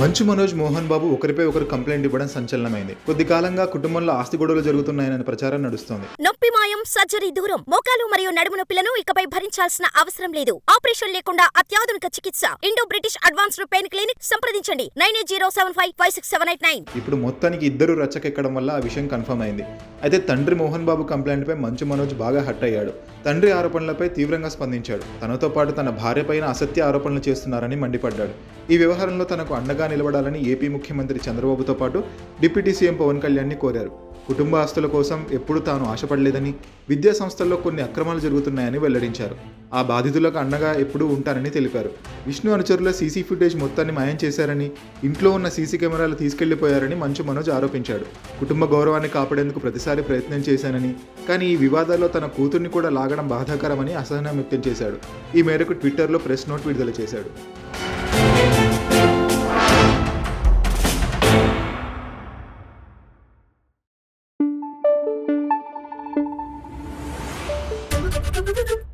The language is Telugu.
మంచు మనోజ్ మోహన్ బాబు ఒకరిపై ఒకరు కంప్లైంట్ ఇవ్వడం సంచలనమైంది. కొద్ది కాలంగా కుటుంబంలో ఆస్తి గొడవలు జరుగుతున్నాయనే ప్రచారం నడుస్తోంది. నొప్పి మాయం సర్జరీ దూరం మోకాలు మరియు నడుము నొప్పులను ఇకపై భరించాల్సిన అవసరం లేదు. ఆపరేషన్ లేకుండా అత్యాధునిక చికిత్స. Indo British advanced pain clinic సంప్రదించండి. Nine eight zero seven five five six seven eight nine. ఇప్పుడు మొత్తానికి ఇద్దరు రచ్చకెక్కడం వల్ల ఆ విషయం కన్ఫర్మ్ అయింది. అయితే తండ్రి మోహన్ బాబు కంప్లైంట్పై మంచు మనోజ్ బాగా హట్ అయ్యాడు. తండ్రి ఆరోపణలపై తీవ్రంగా స్పందించాడు. తనతో పాటు తన భార్యపైన అసత్య ఆరోపణలు చేస్తున్నారని మండిపడ్డాడు. ఈ వ్యవహారంలో తనకు అండగా నిలబడాలని ఏపీ ముఖ్యమంత్రి చంద్రబాబుతో పాటు డిప్యూటీ సీఎం పవన్ కళ్యాణ్ని కోరారు. కుటుంబ ఆస్తుల కోసం ఎప్పుడు తాను ఆశపడలేదని విద్యా సంస్థల్లో కొన్ని అక్రమాలు జరుగుతున్నాయని వెల్లడించారు. ఆ బాధితులకు అండగా ఎప్పుడూ ఉంటానని తెలిపారు. విష్ణు అనుచరుల సీసీ ఫుటేజ్ మొత్తాన్ని మాయం చేశారని ఇంట్లో ఉన్న సీసీ కెమెరాలు తీసుకెళ్ళిపోయారని మంచు మనోజ్ ఆరోపించాడు. కుటుంబ గౌరవాన్ని కాపాడేందుకు ప్రతిసారి ప్రయత్నం చేశానని కానీ ఈ వివాదాల్లో తన కూతుర్ని కూడా లాగడం బాధాకరమని అసహనం వ్యక్తం చేశాడు ఈ మేరకు ట్విట్టర్లో ప్రెస్ నోట్ విడుదల చేశాడు Thank you.